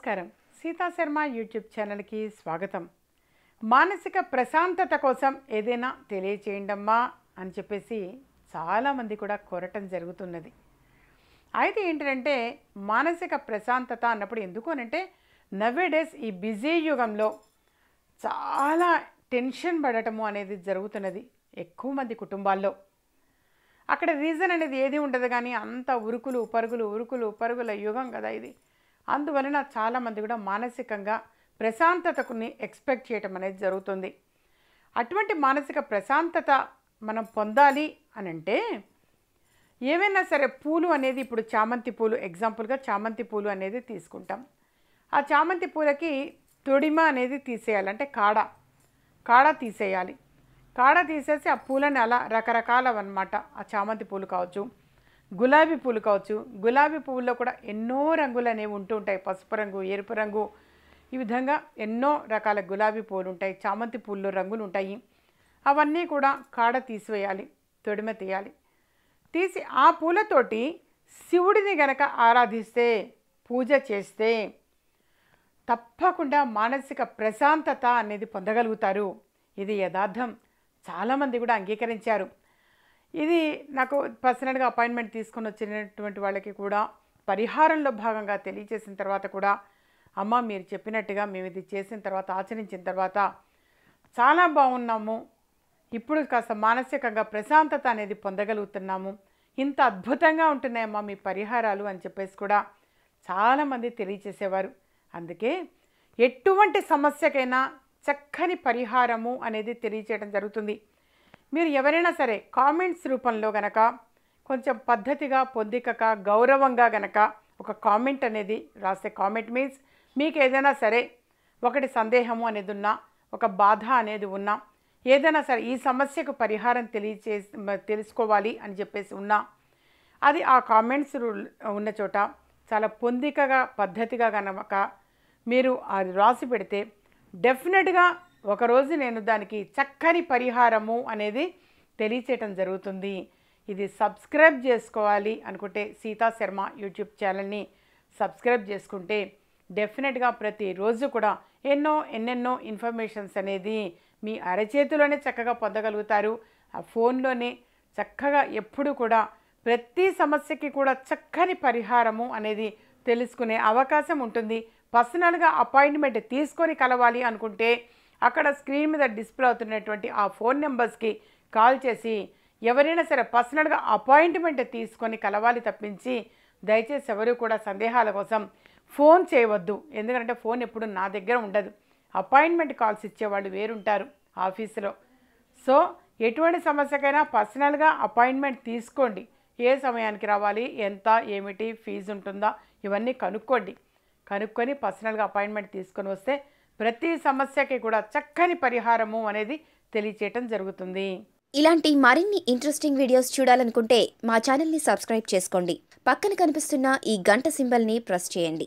నమస్కారం. సీతా శర్మ యూట్యూబ్ ఛానల్కి స్వాగతం. మానసిక ప్రశాంతత కోసం ఏదైనా తెలియచేయండమ్మా అని చెప్పేసి చాలామంది కూడా కోరటం జరుగుతున్నది. అయితే ఏంటంటే మానసిక ప్రశాంతత అన్నప్పుడు ఎందుకు అనంటే నవేడేస్ ఈ బిజీ యుగంలో చాలా టెన్షన్ పడటము అనేది జరుగుతున్నది ఎక్కువ మంది కుటుంబాల్లో. అక్కడ రీజన్ అనేది ఏది ఉండదు కానీ అంత ఉరుకులు పరుగులు ఉరుకులు పరుగుల యుగం కదా ఇది. అందువలన చాలామంది కూడా మానసికంగా ప్రశాంతతకుని ఎక్స్పెక్ట్ చేయటం అనేది జరుగుతుంది. అటువంటి మానసిక ప్రశాంతత మనం పొందాలి అని అంటే ఏవైనా సరే పూలు అనేది ఇప్పుడు చామంతి పూలు ఎగ్జాంపుల్గా చామంతి పూలు అనేది తీసుకుంటాం. ఆ చామంతి పూలకి తొడిమ అనేది తీసేయాలి అంటే కాడ కాడ తీసేయాలి. కాడ తీసేసి ఆ పూలని అలా రకరకాలవన్నమాట. ఆ చామంతి పూలు కావచ్చు గులాబీ పూలు కావచ్చు. గులాబీ పువ్వుల్లో కూడా ఎన్నో రంగులు అనేవి ఉంటూ ఉంటాయి. పసుపు రంగు ఎరుపు రంగు ఈ విధంగా ఎన్నో రకాల గులాబీ పూలు ఉంటాయి. చామంతి పూల్లో రంగులు ఉంటాయి. అవన్నీ కూడా కాడ తీసివేయాలి తొడిమ తీయాలి. తీసి ఆ పూలతోటి శివుడిని గనక ఆరాధిస్తే పూజ చేస్తే తప్పకుండా మానసిక ప్రశాంతత అనేది పొందగలుగుతారు. ఇది యథార్థం. చాలామంది కూడా అంగీకరించారు. ఇది నాకు పర్సనల్గా అపాయింట్మెంట్ తీసుకొని వచ్చినటువంటి వాళ్ళకి కూడా పరిహారంలో భాగంగా తెలియజేసిన తర్వాత కూడా అమ్మ మీరు చెప్పినట్టుగా మేము ఇది చేసిన తర్వాత ఆచరించిన తర్వాత చాలా బాగున్నాము. ఇప్పుడు కాస్త మానసికంగా ప్రశాంతత అనేది పొందగలుగుతున్నాము. ఇంత అద్భుతంగా ఉంటున్నాయమ్మా మీ పరిహారాలు అని చెప్పేసి కూడా చాలామంది తెలియచేసేవారు అందుకే ఎటువంటి సమస్యకైనా చక్కని పరిహారము అనేది తెలియచేయడం జరుగుతుంది. మీరు ఎవరైనా సరే కామెంట్స్ రూపంలో గనక కొంచెం పద్ధతిగా పొందికక గౌరవంగా గనక ఒక కామెంట్ అనేది రాస్తే కామెంట్ మీన్స్ మీకు ఏదైనా సరే ఒకటి సందేహము అనేది ఉన్నా ఒక బాధ అనేది ఉన్నా ఏదైనా సరే ఈ సమస్యకు పరిహారం తెలియచే తెలుసుకోవాలి అని చెప్పేసి ఉన్నా అది ఆ కామెంట్స్ ఉన్న చోట చాలా పొందికగా పద్ధతిగా కనుక మీరు అది రాసి పెడితే డెఫినెట్గా ఒకరోజు నేను దానికి చక్కని పరిహారము అనేది తెలియచేయటం జరుగుతుంది. ఇది సబ్స్క్రైబ్ చేసుకోవాలి అనుకుంటే సీతా శర్మ యూట్యూబ్ ఛానల్ని సబ్స్క్రైబ్ చేసుకుంటే డెఫినెట్గా ప్రతిరోజు కూడా ఎన్నో ఎన్నెన్నో ఇన్ఫర్మేషన్స్ అనేది మీ అరచేతిలోనే చక్కగా పొందగలుగుతారు. ఆ ఫోన్లోనే చక్కగా ఎప్పుడు కూడా ప్రతి సమస్యకి కూడా చక్కని పరిహారము అనేది తెలుసుకునే అవకాశం ఉంటుంది. పర్సనల్గా అపాయింట్మెంట్ తీసుకొని కలవాలి అనుకుంటే అక్కడ స్క్రీన్ మీద డిస్ప్లే అవుతున్నటువంటి ఆ ఫోన్ నెంబర్స్కి కాల్ చేసి ఎవరైనా సరే పర్సనల్గా అపాయింట్మెంట్ తీసుకొని కలవాలి తప్పించి దయచేసి ఎవరు కూడా సందేహాల కోసం ఫోన్ చేయవద్దు. ఎందుకంటే ఫోన్ ఎప్పుడు నా దగ్గర ఉండదు. అపాయింట్మెంట్ కాల్స్ ఇచ్చేవాళ్ళు వేరుంటారు ఆఫీసులో. సో ఎటువంటి సమస్యకైనా పర్సనల్గా అపాయింట్మెంట్ తీసుకోండి. ఏ సమయానికి రావాలి ఎంత ఏమిటి ఫీజు ఉంటుందా ఇవన్నీ కనుక్కోండి. కనుక్కొని పర్సనల్గా అపాయింట్మెంట్ తీసుకొని వస్తే ప్రతి సమస్యకి కూడా చక్కని పరిహారము అనేది తెలియచేయటం జరుగుతుంది. ఇలాంటి మరిన్ని ఇంట్రెస్టింగ్ వీడియోస్ చూడాలనుకుంటే మా ఛానల్ని సబ్స్క్రైబ్ చేసుకోండి. పక్కన కనిపిస్తున్న ఈ గంట సింబల్ని ప్రెస్ చేయండి.